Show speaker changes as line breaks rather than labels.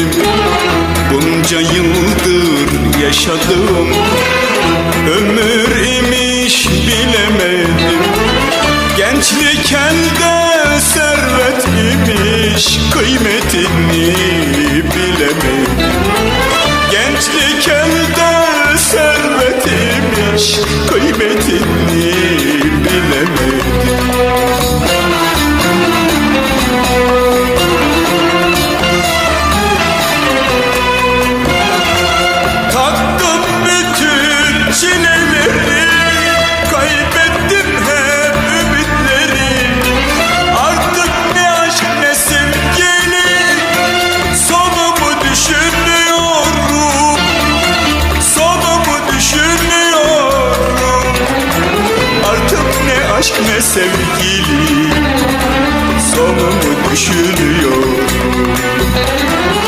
bilemedim Bunca yıldır yaşadım. Ömür imiş bilemedim. Gençlik elde servet imiş Kıymetini aşk ne sevgili Sonumu düşünüyorum